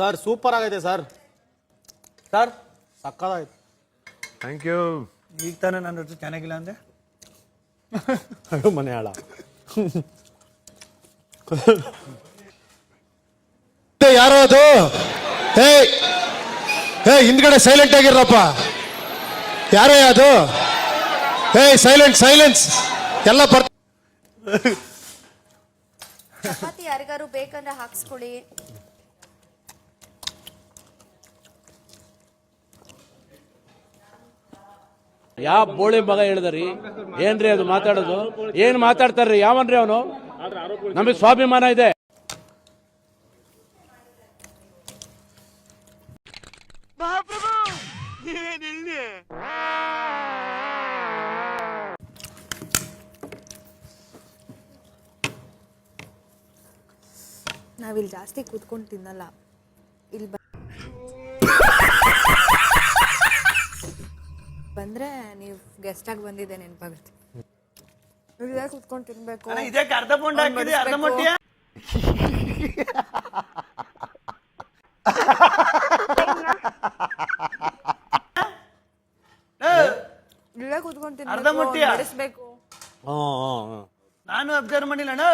Sir super ಆಗೈತೆ sir sir ಸಕ್ಕದಾಯ್ತು thank you ಈಗ ತಾನೇ ನನ್ನ ರುಚಿ ಚೆನ್ನಾಗಿಲ್ಲ ಅಂದೆ? ಅಯ್ಯೋ ಮನೆ ಹಾಳ. ಯಾರೋ ಅದು ಹೇ ಹೇ ಹಿಂದ್ಗಡೆ ಸೈಲೆಂಟ್ ಆಗಿರಪ್ಪ ಯಾರೇ ಅದು? ಹೇ ಸೈಲೆಂಟ್ ಸೈಲೆನ್ಸ್ ಎಲ್ಲ ಬರ್ತ ಚಪಾತಿ ಯಾರಿಗಾರು ಬೇಕಂದ್ರೆ ಹಾಕ್ಸ್ಕೊಳ್ಳಿ. ಯಾವ ಬೋಳಿ ಮಗ ಹೇಳಿದ್ರಿ? ಏನ್ರಿ ಅದು ಮಾತಾಡೋದು? ಏನ್ ಮಾತಾಡ್ತಾರ್ರಿ? ಯಾವನ್ರಿ ಅವನು? ನಮಗೆ ಸ್ವಾಭಿಮಾನ ಇದೆ. ನಾವಿಲ್ಲಿ ಜಾಸ್ತಿ ಕೂತ್ಕೊಂಡು ತಿನ್ನಲ್ಲ. ಇಲ್ಲಿ ಬಂದ್ರೆ ನೀವು ಗೆಸ್ಟ್ ಆಗಿ ಬಂದಿದ್ದೆ ನೆನಪಾಗುತ್ತೆ. ಇಲ್ಲೇ ಕೂತ್ಕೊಂಡು ತಿನ್ಬೇಕು? ಇದಕ್ಕೆ ಅರ್ಧ ಪೌಂಡ್ ಹಾಕಿದೆ ಅರ್ಧ ಮೊಟ್ಟಿ ಇಲ್ಲೇ ಕೂತ್ಕೊಂಡು ಅರ್ಧ ಮೊಟ್ಟಿಯಾ? ನಾನು ಅಬ್ಸರ್ವ್ ಮಾಡಿಲ್ಲ ಅಣ್ಣ.